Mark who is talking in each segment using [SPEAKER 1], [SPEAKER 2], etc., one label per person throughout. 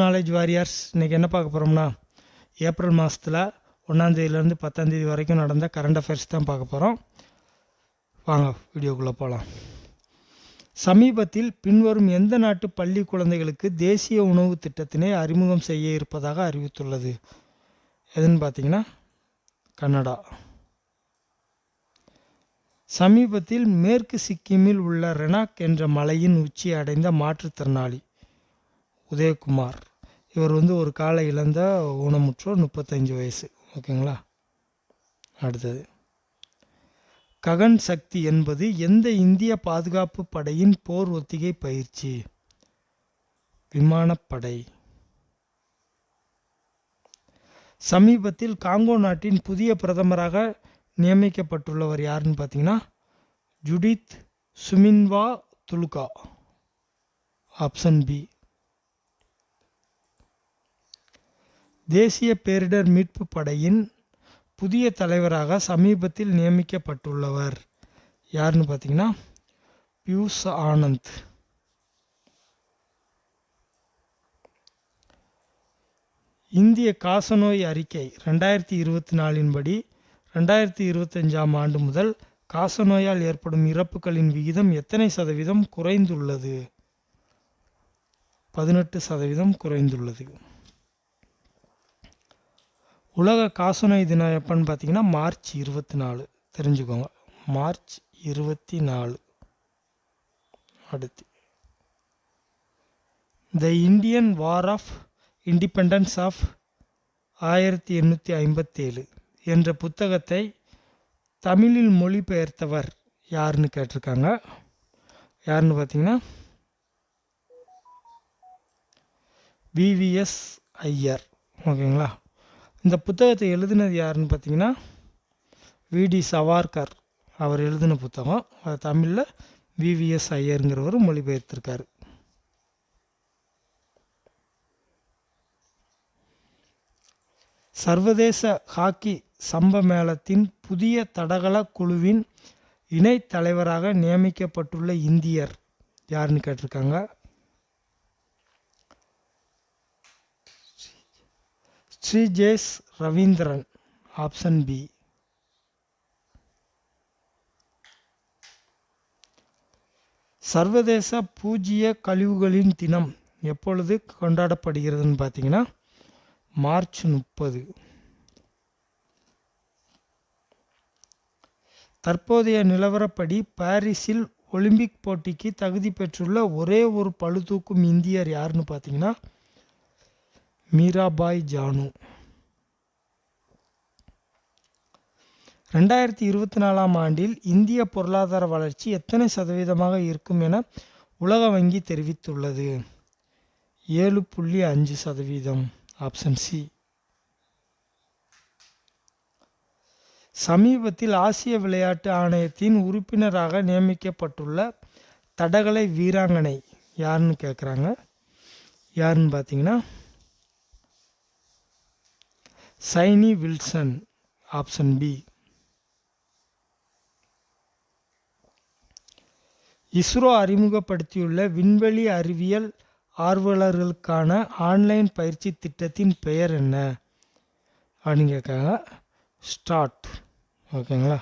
[SPEAKER 1] Knowledge warriors இன்றைக்கி என்ன பார்க்க போகிறோம்னா ஏப்ரல் மாதத்தில் ஒன்றாந்தேதியிலேருந்து பத்தாந்தேதி வரைக்கும் நடந்த கரண்ட் அஃபேர்ஸ் தான் பார்க்க போகிறோம் வாங்க வீடியோக்குள்ளே போகலாம் சமீபத்தில் பின்வரும் எந்த நாட்டு பள்ளி குழந்தைகளுக்கு தேசிய உணவு திட்டத்தினை அறிமுகம் செய்ய இருப்பதாக அறிவித்துள்ளது. எதுன்னு பார்த்தீங்கன்னா கனடா சமீபத்தில் மேற்கு சிக்கிமில் உள்ள ரெனாக் என்ற மலையின் உச்சி அடைந்த மாற்றுத்திறனாளி. உதயகுமார். இவர் வந்து ஒரு காலை இழந்த ஊனமுற்றோர் முப்பத்தஞ்சு வயசு. ஓகேங்களா? அடுத்தது. ககன் சக்தி என்பது எந்த இந்திய பாதுகாப்பு படையின் போர் ஒத்திகை பயிற்சி? விமானப்படை. சமீபத்தில் காங்கோ நாட்டின் புதிய பிரதமராக நியமிக்கப்பட்டுள்ளவர் யாருன்னு பார்த்தீங்கன்னா ஜுடித் சுமின்வா துலுகா. Option B. தேசிய பேரிடர் மீட்பு படையின் புதிய தலைவராக சமீபத்தில் நியமிக்கப்பட்டுள்ளவர். யாருன்னு பார்த்தீங்கன்னா பியூஷ் ஆனந்த். இந்திய காசநோய் அறிக்கை ரெண்டாயிரத்தி இருபத்தி நாலின்படி ரெண்டாயிரத்தி இருபத்தஞ்சாம் ஆண்டு முதல் காசநோயால் ஏற்படும் இறப்புகளின் விகிதம் எத்தனை சதவீதம் குறைந்துள்ளது? பதினெட்டு சதவீதம் குறைந்துள்ளது. உலக காசநோய் தினம் எப்போன்னு பார்த்தீங்கன்னா மார்ச் இருபத்தி நாலு தெரிஞ்சுக்கோங்க. மார்ச் இருபத்தி நாலு அடுத்து. The Indian war of independence of ஆயிரத்தி எண்ணூற்றி ஐம்பத்தேழு என்ற புத்தகத்தை தமிழில் மொழிபெயர்த்தவர் யாருன்னு கேட்டிருக்காங்க. யாருன்னு பார்த்தீங்கன்னா விவிஎஸ் ஐயர். ஓகேங்களா? இந்த புத்தகத்தை எழுதினது யாருன்னு பார்த்தீங்கன்னா விடி சவார்கர். அவர் எழுதின புத்தகம். அது தமிழில் விவிஎஸ் ஐயருங்கிறவர் மொழிபெயர்த்திருக்காரு. சர்வதேச ஹாக்கி சம்ப மேளத்தின் புதிய தடகள குழுவின் இணைத் தலைவராக நியமிக்கப்பட்டுள்ள இந்தியர். யாருன்னு கேட்டிருக்காங்க? ஸ்ரீஜேஷ் ரவீந்திரன் ஆப்ஷன் பி சர்வதேச பூஜ்ய கழிவுகளின் தினம் எப்பொழுது கொண்டாடப்படுகிறதுன்னு பார்த்தீங்கன்னா மார்ச் முப்பது. தற்போதைய நிலவரப்படி பாரிஸில் ஒலிம்பிக் போட்டிக்கு தகுதி பெற்றுள்ள ஒரே ஒரு பழுதூக்கும் இந்தியர் யாருன்னு பார்த்தீங்கன்னா மீராபாய் ஜானு. ரெண்டாயிரத்தி இருபத்தி நாலாம் ஆண்டில் இந்திய பொருளாதார வளர்ச்சி எத்தனை சதவீதமாக இருக்கும் என உலக வங்கி தெரிவித்துள்ளது. ஏழு புள்ளி அஞ்சு சதவீதம் ஆப்ஷன் சி. சமீபத்தில் ஆசிய விளையாட்டு ஆணையத்தின் உறுப்பினராக நியமிக்கப்பட்டுள்ள தடகள வீராங்கனை யாருன்னு கேட்குறாங்க யாருன்னு பார்த்தீங்கன்னா Shiny Wilson option B. ISRO அறிமுகப்படுத்தியுள்ள விண்வெளி அறிவியல் ஆர்வலர்களுக்கான ஆன்லைன் பயிற்சி திட்டத்தின் பெயர் என்ன? அப்படின்னு கேட்காங்க ஸ்டார்ட். ஓகேங்களா?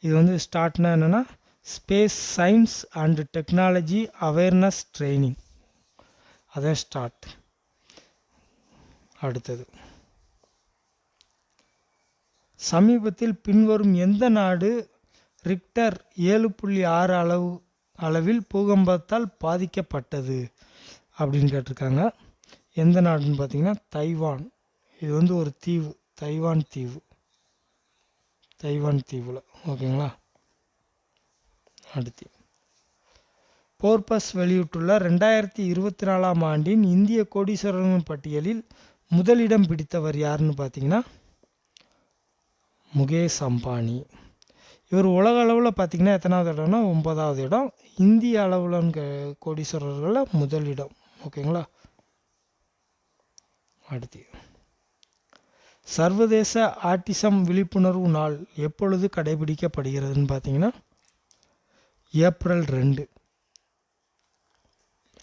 [SPEAKER 1] இது வந்து ஸ்டார்ட்னா என்னென்னா space science and technology awareness training. அதான் ஸ்டார்ட். அடுத்தது. சமீபத்தில் பின்வரும் எந்த நாடு ரிக்டர் ஏழு புள்ளி ஆறு அளவு அளவில் பூகம்பத்தால் பாதிக்கப்பட்டது அப்படின்னு கேட்டிருக்காங்க. எந்த நாடுன்னு பார்த்தீங்கன்னா தைவான். இது வந்து ஒரு தீவு தைவான் தீவு. தைவான் தீவில். ஓகேங்களா? அடுத்து. போர்பஸ் வெளியிட்டுள்ள ரெண்டாயிரத்தி இருபத்தி நாலாம் ஆண்டின் இந்திய கோடீஸ்வரர்கள் பட்டியலில் முதலிடம் பிடித்தவர் யாருன்னு பார்த்தீங்கன்னா முகேஷ் அம்பானி. இவர் உலக அளவில் பார்த்திங்கன்னா எத்தனாவது இடம்னா ஒன்பதாவது இடம். இந்திய அளவில்னு கோடீஸ்வரர்களில் முதலிடம் ஓகேங்களா? அடுத்து. சர்வதேச ஆட்டிசம் விழிப்புணர்வு நாள் எப்பொழுது கடைபிடிக்கப்படுகிறதுன்னு பார்த்தீங்கன்னா ஏப்ரல் ரெண்டு.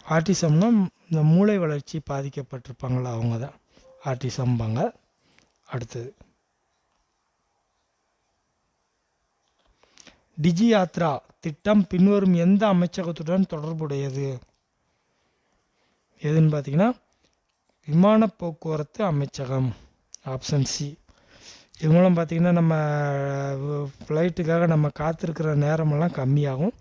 [SPEAKER 1] ஆர்டிசம்னா இந்த மூளை வளர்ச்சி பாதிக்கப்பட்டிருப்பாங்களா அவங்க தான் ஆர்டிசம்பாங்க. அடுத்தது. டிஜி யாத்ரா திட்டம் பின்வரும் எந்த அமைச்சகத்துடன் தொடர்புடையது? எதுன்னு பார்த்தீங்கன்னா விமான போக்குவரத்து அமைச்சகம் ஆப்ஷன் சி இது மூலம் பார்த்திங்கன்னா நம்ம ஃப்ளைட்டுக்காக நம்ம காத்திருக்கிற நேரமெல்லாம் கம்மியாகும்.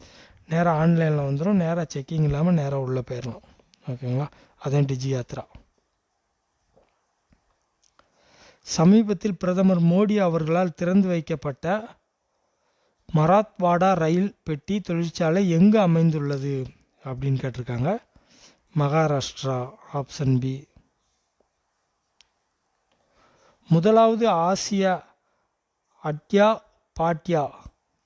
[SPEAKER 1] நேராக ஆன்லைனில் வந்துடும் நேராக செக்கிங் இல்லாமல் நேராக உள்ளே போயிடலாம் ஓகேங்களா? அதான் டிஜி யாத்ரா. சமீபத்தில் பிரதமர் மோடி அவர்களால் திறந்து வைக்கப்பட்ட மராத்வாடா ரயில் பெட்டி தொழிற்சாலை எங்கு அமைந்துள்ளது? அப்படின்னு கேட்டிருக்காங்க. Maharashtra option B. முதலாவது ஆசிய அட்யா பாட்யா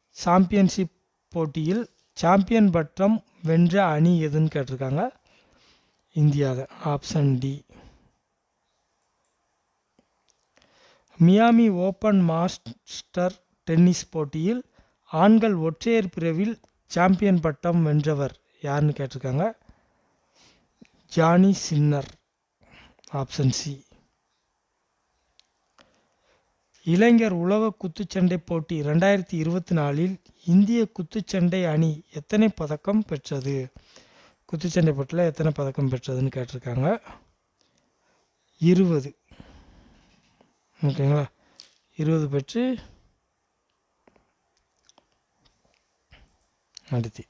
[SPEAKER 1] சாம்பியன்ஷிப் போட்டியில் சாம்பியன் பட்டம் வென்ற அணி எதுன்னு கேட்டிருக்காங்க. India option D. Miami Open master tennis போட்டியில் ஆண்கள் ஒற்றையர் பிரிவில் சாம்பியன் பட்டம் வென்றவர் யாருன்னு கேட்டிருக்காங்க? Jannik Sinner option C. இளைஞர் உலக குத்துச்சண்டை போட்டி ரெண்டாயிரத்தி இருபத்தி நாலில் இந்திய குத்துச்சண்டை அணி எத்தனை பதக்கம் பெற்றது? குத்துச்சண்டை போட்டியில் எத்தனை பதக்கம் பெற்றதுன்னு கேட்டிருக்காங்க? இருபது. ஓகேங்களா? இருபது பெற்று நடத்தி.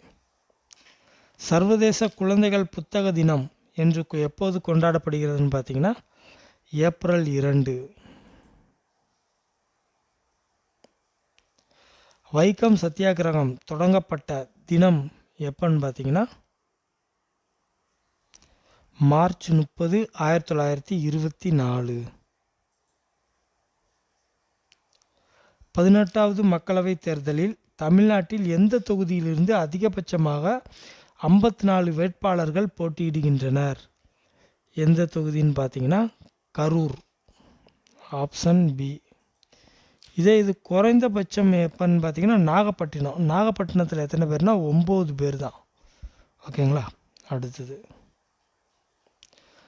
[SPEAKER 1] சர்வதேச குழந்தைகள் புத்தக தினம் என்று எப்போது கொண்டாடப்படுகிறதுன்னு பார்த்தீங்கன்னா ஏப்ரல் இரண்டு. வைக்கம் சத்தியாகிரகம் தொடங்கப்பட்ட தினம் எப்பன்னு பார்த்தீங்கன்னா மார்ச் முப்பது ஆயிரத்தி தொள்ளாயிரத்தி இருபத்தி நாலு. பதினெட்டாவது மக்களவைத் தேர்தலில் தமிழ்நாட்டில் எந்த தொகுதியிலிருந்து அதிகபட்சமாக ஐம்பத்தி நாலு வேட்பாளர்கள் போட்டியிடுகின்றனர்? எந்த தொகுதின்னு பார்த்தீங்கன்னா கரூர். ஆப்ஷன் பி இதே இது குறைந்தபட்சம் எப்பன்னு பார்த்தீங்கன்னா நாகப்பட்டினம். நாகப்பட்டினத்தில் எத்தனை பேர்னா ஒம்பது பேர் தான் ஓகேங்களா? அடுத்தது.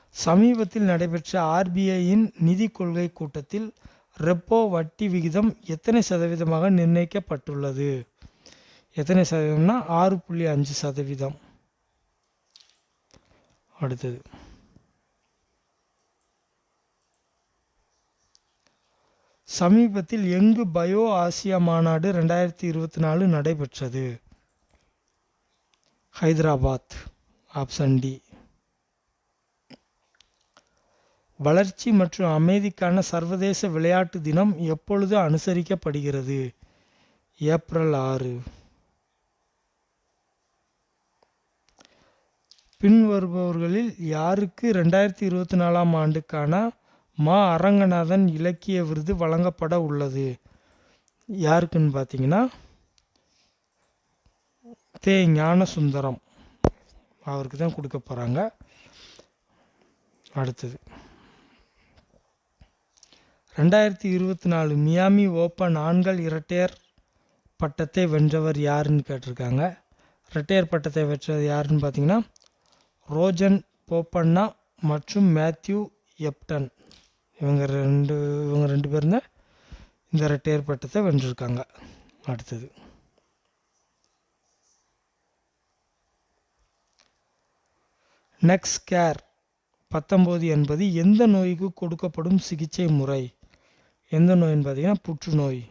[SPEAKER 1] சமீபத்தில் நடைபெற்ற ஆர்பிஐயின் நிதி கொள்கை கூட்டத்தில் ரெப்போ வட்டி விகிதம் எத்தனை சதவீதமாக நிர்ணயிக்கப்பட்டுள்ளது? எத்தனை சதவீதம்னா ஆறு புள்ளி அஞ்சு சதவீதம். அடுத்தது. சமீபத்தில் எங்கு பயோ ஆசியா மாநாடு ரெண்டாயிரத்தி இருபத்தி நாலு நடைபெற்றது? Hyderabad option D. வளர்ச்சி மற்றும் அமைதிக்கான சர்வதேச விளையாட்டு தினம் எப்பொழுது அனுசரிக்கப்படுகிறது? ஏப்ரல் ஆறு. பின்வருபவர்களில் யாருக்கு ரெண்டாயிரத்தி இருபத்தி நாலாம் ஆண்டுக்கான மா அரங்கநாதன் இலக்கிய விருது வழங்கப்பட உள்ளது? யாருக்குன்னு பார்த்தீங்கன்னா தே. ஞானசுந்தரம். அவருக்கு தான் கொடுக்க போகிறாங்க அடுத்தது. ரெண்டாயிரத்தி இருபத்தி நாலு மியாமி ஓப்பன் ஆண்கள் இரட்டையர் பட்டத்தை வென்றவர் யாருன்னு கேட்டிருக்காங்க. இரட்டையர் பட்டத்தை வென்றது யாருன்னு பார்த்தீங்கன்னா ரோஜன் போப்பண்ணா மற்றும் மேத்யூ எப்டன். இவங்க ரெண்டு இவங்க ரெண்டு பேரும் தான் இந்த இரட்டையர் பட்டத்தை வென்றிருக்காங்க. அடுத்தது. நெக்ஸ்ட் கேர் பத்தொம்போது என்பது எந்த நோய்க்கு கொடுக்கப்படும் சிகிச்சை முறை? எந்த நோயின்னு பார்த்தீங்கன்னா புற்றுநோய்.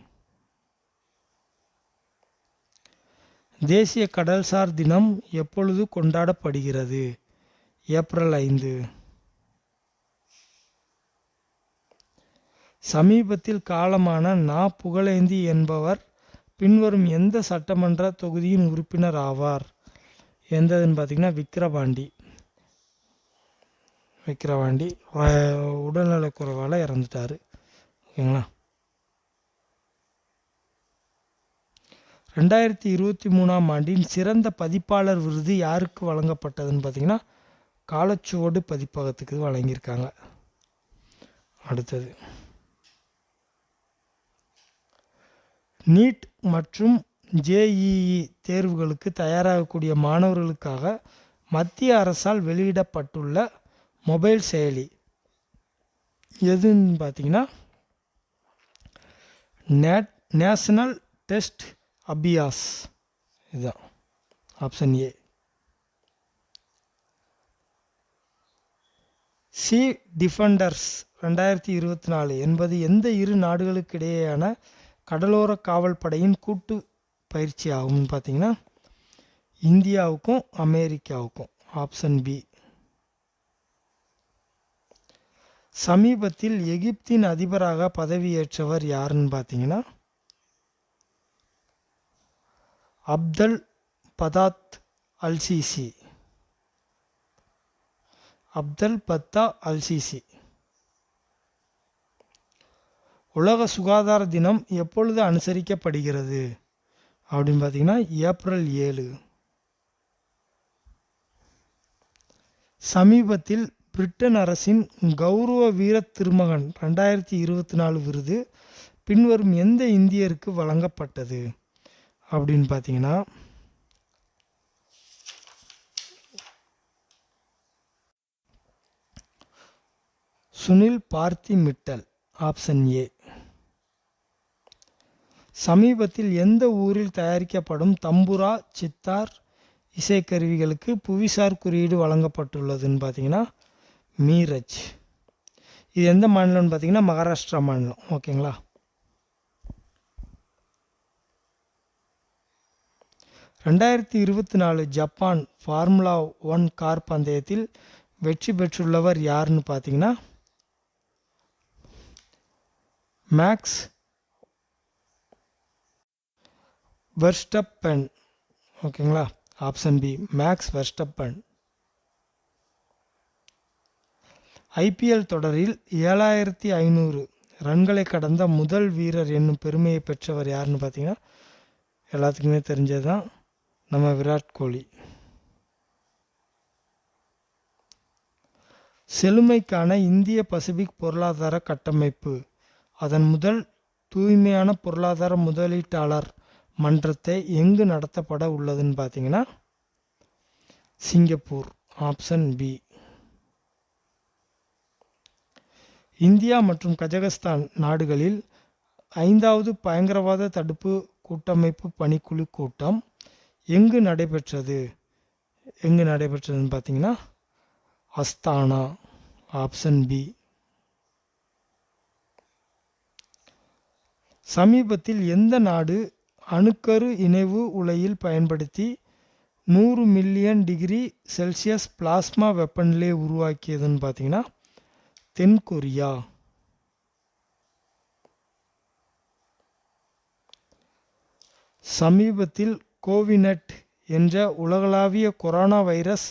[SPEAKER 1] தேசிய கடல்சார் தினம் எப்பொழுது கொண்டாடப்படுகிறது? ஏப்ரல் ஐந்து. சமீபத்தில் காலமான நா புகழேந்தி என்பவர் பின்வரும் எந்த சட்டமன்ற தொகுதியின் உறுப்பினர் ஆவார்? எந்ததுன்னு பார்த்தீங்கன்னா விக்கிரவாண்டி. விக்கிரவாண்டி உடல்நலக்குறைவால் இறந்துட்டார். ஓகேங்களா? ரெண்டாயிரத்தி இருபத்தி மூணாம் ஆண்டின் சிறந்த பதிப்பாளர் விருது யாருக்கு வழங்கப்பட்டதுன்னு பார்த்தீங்கன்னா காலச்சுவடு பதிப்பகத்துக்கு வழங்கியிருக்காங்க. அடுத்தது. நீட் மற்றும் ஜேஇஇ தேர்வுகளுக்கு தயாராகக்கூடிய மாணவர்களுக்காக மத்திய அரசால் வெளியிடப்பட்டுள்ள மொபைல் செயலி எதுன்னு பார்த்தீங்கன்னா நேட் நேஷனல் டெஸ்ட் அபியாஸ். இதுதான் ஆப்ஷன் ஏ. சி டிஃபெண்டர்ஸ் ரெண்டாயிரத்தி இருபத்தி நாலு என்பது எந்த இரு நாடுகளுக்கிடையேயான கடலோர காவல் படையின் கூட்டு பயிற்சி ஆகும்னு பார்த்தீங்கன்னா இந்தியாவுக்கும் அமெரிக்காவுக்கும். Option B. சமீபத்தில் எகிப்தின் அதிபராக பதவியேற்றவர் யாருன்னு பார்த்தீங்கன்னா Abdel Fattah al Sisi. Abdel Fattah al Sisi. உலக சுகாதார தினம் எப்பொழுது அனுசரிக்கப்படுகிறது? அப்படின்னு பார்த்தீங்கன்னா ஏப்ரல் ஏழு. சமீபத்தில் பிரிட்டன் அரசின் கௌரவ வீர திருமகன் ரெண்டாயிரத்தி இருபத்தி நாலு விருது பின்வரும் எந்த இந்தியருக்கு வழங்கப்பட்டது அப்படின்னு பார்த்தீங்கன்னா சுனில் பார்த்தி மிட்டல் ஆப்ஷன் ஏ. சமீபத்தில் எந்த ஊரில் தயாரிக்கப்படும் தம்புரா சித்தார் இசைக்கருவிகளுக்கு புவிசார் குறியீடு வழங்கப்பட்டுள்ளதுன்னு பார்த்தீங்கன்னா மீரஜ். இது எந்த மாநிலம்னு பார்த்தீங்கன்னா மகாராஷ்டிரா மாநிலம். ஓகேங்களா? ரெண்டாயிரத்தி இருபத்தி நாலு ஜப்பான் ஃபார்முலா ஒன் கார் பந்தயத்தில் வெற்றி பெற்றுள்ளவர் யாருன்னு பார்த்தீங்கன்னா மேக்ஸ் வெர்ஸ்டப்பன். ஓகேங்களா? Option B Max Verstappen. IPL தொடரில் ஏழாயிரத்தி ஐநூறு ரன்களை கடந்த முதல் வீரர் என்னும் பெருமையை பெற்றவர் யாருன்னு பார்த்தீங்கன்னா எல்லாத்துக்குமே தெரிஞ்சது தான் நம்ம விராட் கோலி. செழுமைக்கான இந்திய பசிபிக் பொருளாதார கட்டமைப்பு. அதன் முதல் தூய்மையான பொருளாதார முதலீட்டாளர் மன்றத்தை எங்கு நடத்தப்பட உள்ளதுன்னு பார்த்தீங்கன்னா சிங்கப்பூர் ஆப்ஷன் பி. இந்தியா மற்றும் கஜகஸ்தான் நாடுகளில் ஐந்தாவது பயங்கரவாத தடுப்பு கூட்டமைப்பு பணிக்குழு கூட்டம் எங்கு நடைபெற்றது? எங்கு நடைபெற்றதுன்னு பார்த்தீங்கன்னா அஸ்தானா ஆப்ஷன் பி. சமீபத்தில் எந்த நாடு அணுக்கரு இணைவு உலையில் பயன்படுத்தி நூறு மில்லியன் டிகிரி செல்சியஸ் பிளாஸ்மா வெப்பநிலையை உருவாக்கியதுன்னு பார்த்தீங்கன்னா தென் கொரியா சமீபத்தில் கோவினட் என்ற உலகளாவிய கொரோனா வைரஸ்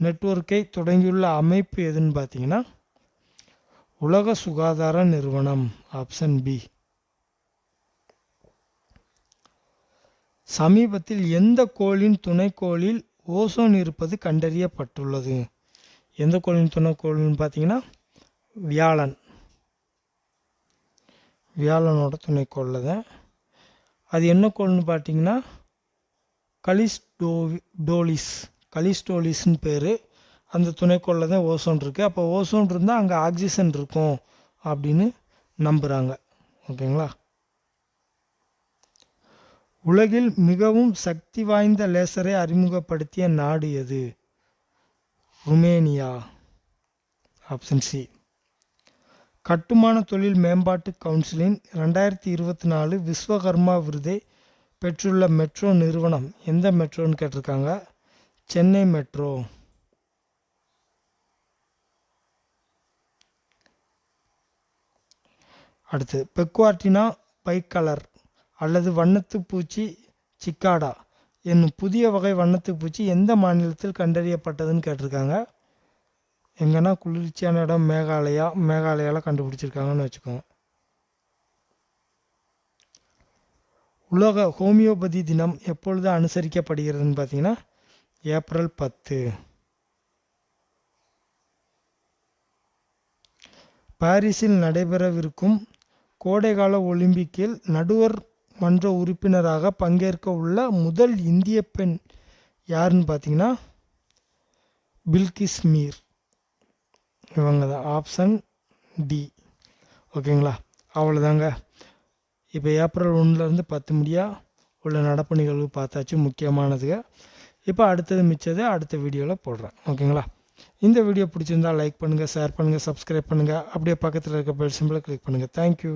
[SPEAKER 1] நெட்வொர்க்கை தொடங்கியுள்ள அமைப்பு எதுன்னு பார்த்தீங்கன்னா உலக சுகாதார நிறுவனம் ஆப்ஷன் பி சமீபத்தில் எந்த கோளின் துணைக்கோளில் ஓசோன் இருப்பது கண்டறியப்பட்டுள்ளது? எந்த கோளின் துணைக்கோள்னு பார்த்தீங்கன்னா வியாழன். வியாழனோட துணைக்கோளில் தான் அது என்ன கோள்னு பார்த்தீங்கன்னா கலிஸ்டோ டோலிஸ். கலிஸ்டோலிஸ்னு பேர். அந்த துணைக்கோளில் தான் ஓசோன் இருக்குது அப்போ ஓசோன் இருந்தால் அங்கே ஆக்சிஜன் இருக்கும் அப்படின்னு நம்புகிறாங்க ஓகேங்களா? உலகில் மிகவும் சக்தி வாய்ந்த லேசரை அறிமுகப்படுத்திய நாடு எது? ருமேனியா. Option C. கட்டுமான தொழில் மேம்பாட்டு கவுன்சிலின் ரெண்டாயிரத்தி இருபத்தி நாலு விஸ்வகர்மா விருதை பெற்றுள்ள மெட்ரோ நிறுவனம் எந்த மெட்ரோன்னு கேட்டிருக்காங்க? சென்னை மெட்ரோ. அடுத்து பெக்வார்டினா பைக்கலர் அல்லது வண்ணத்து பூச்சி சிக்காடா என்னும் புதிய வகை வண்ணத்து பூச்சி எந்த மாநிலத்தில் கண்டறியப்பட்டதுன்னு கேட்டிருக்காங்க? எங்கன்னா குளிர்ச்சியான இடம் மேகாலயா மேகாலயாவில் கண்டுபிடிச்சிருக்காங்கன்னு வச்சுக்கோங்க. உலக ஹோமியோபதி தினம் எப்பொழுது அனுசரிக்கப்படுகிறதுன்னு பார்த்தீங்கன்னா ஏப்ரல் பத்து. பாரிஸில் நடைபெறவிருக்கும் கோடைகால ஒலிம்பிக்கில் நடுவர் மன்ற உறுப்பினராக பங்கேற்க உள்ள முதல் இந்திய பெண் யாருன்னு பார்த்தீங்கன்னா பில்கிஸ் மீர். இவங்க தான் ஆப்ஷன் டி ஓகேங்களா அவ்வளோதாங்க இப்போ ஏப்ரல் ஒன்றுலேருந்து பத்து முடியா? உள்ள நடப்பு நிகழ்வு பார்த்தாச்சு முக்கியமானதுங்க இப்போ அடுத்தது மிச்சது அடுத்த வீடியோவில் போடுறேன். ஓகேங்களா இந்த வீடியோ பிடிச்சிருந்தா லைக் பண்ணுங்கள் ஷேர் பண்ணுங்கள் சப்ஸ்கிரைப் பண்ணுங்கள் அப்படியே பக்கத்தில் இருக்க பெல் சிம்பிளை கிளிக் பண்ணுங்கள் தேங்க்யூ